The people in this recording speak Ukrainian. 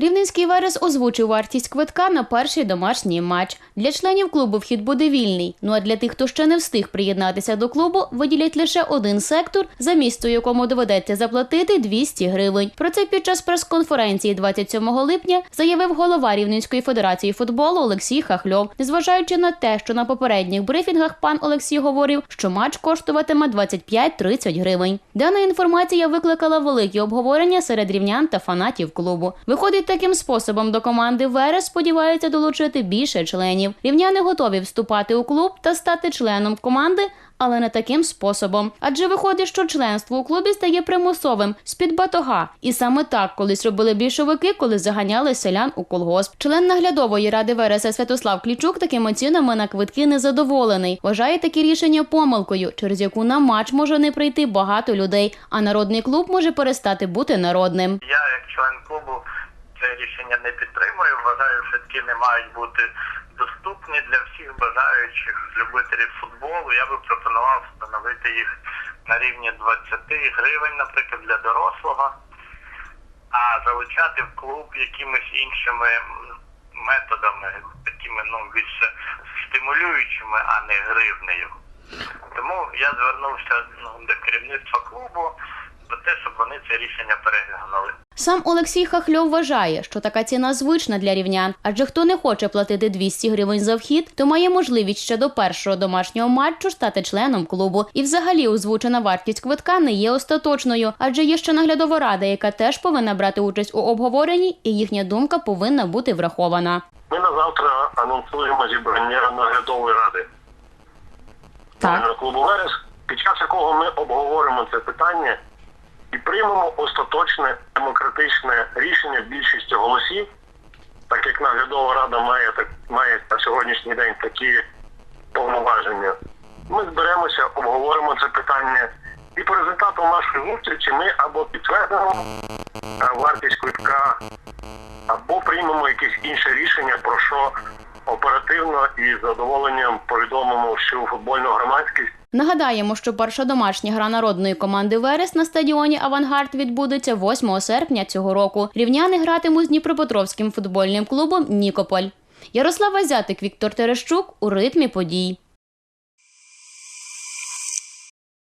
Рівненський Верес озвучив вартість квитка на перший домашній матч. Для членів клубу вхід буде вільний. Ну а для тих, хто ще не встиг приєднатися до клубу, виділять лише один сектор, за місто якому доведеться заплатити 200 гривень. Про це під час прес-конференції 27 липня заявив голова Рівненської федерації футболу Олексій Хахльов, незважаючи на те, що на попередніх брифінгах пан Олексій говорив, що матч коштуватиме 25-30 гривень. Дана інформація викликала великі обговорення серед рівнян та фанатів клубу. Виходить, таким способом до команди Верес сподіваються долучити більше членів. Рівняни готові вступати у клуб та стати членом команди. Але не таким способом, адже виходить, що членство у клубі стає примусовим з-під батога. І саме так колись робили більшовики, коли заганяли селян у колгосп. Член наглядової ради Вереса Святослав Клічук такими цінами на квитки незадоволений. Вважає такі рішення помилкою, через яку на матч може не прийти багато людей, а народний клуб може перестати бути народним. Я, як член клубу, це рішення не підтримую. Вважаю, що такі не мають бути доступні для всіх бажаючих любителів футболу. Я би пропонував встановити їх на рівні 20 гривень, наприклад, для дорослого, а залучати в клуб якимись іншими методами, такими ну більше стимулюючими, а не гривнею. Тому я звернувся ну, до керівництва клубу про те, щоб вони це рішення переглянули. Сам Олексій Хахльов вважає, що така ціна звична для рівнян, адже хто не хоче платити 200 гривень за вхід, то має можливість ще до першого домашнього матчу стати членом клубу. І взагалі озвучена вартість квитка не є остаточною, адже є ще наглядова рада, яка теж повинна брати участь у обговоренні, і їхня думка повинна бути врахована. Ми на завтра анонсуємо зібрання наглядової ради Так. клубу Верес, під час якого ми обговоримо це питання і приймемо остаточне демократичне рішення більшістю голосів, так як наглядова рада має так має на сьогоднішній день такі повноваження. Ми зберемося, обговоримо це питання. І по результату нашої зустрічі ми або підтвердимо вартість квитка, або приймемо якесь інше рішення, про що оперативно і з задоволенням повідомимо всю футбольну громадськість. Нагадаємо, що перша домашня гра народної команди Верес на стадіоні Авангард відбудеться 8 серпня цього року. Рівняни гратимуть з Дніпропетровським футбольним клубом Нікополь. Ярослава Зятик, Віктор Терещук у ритмі подій.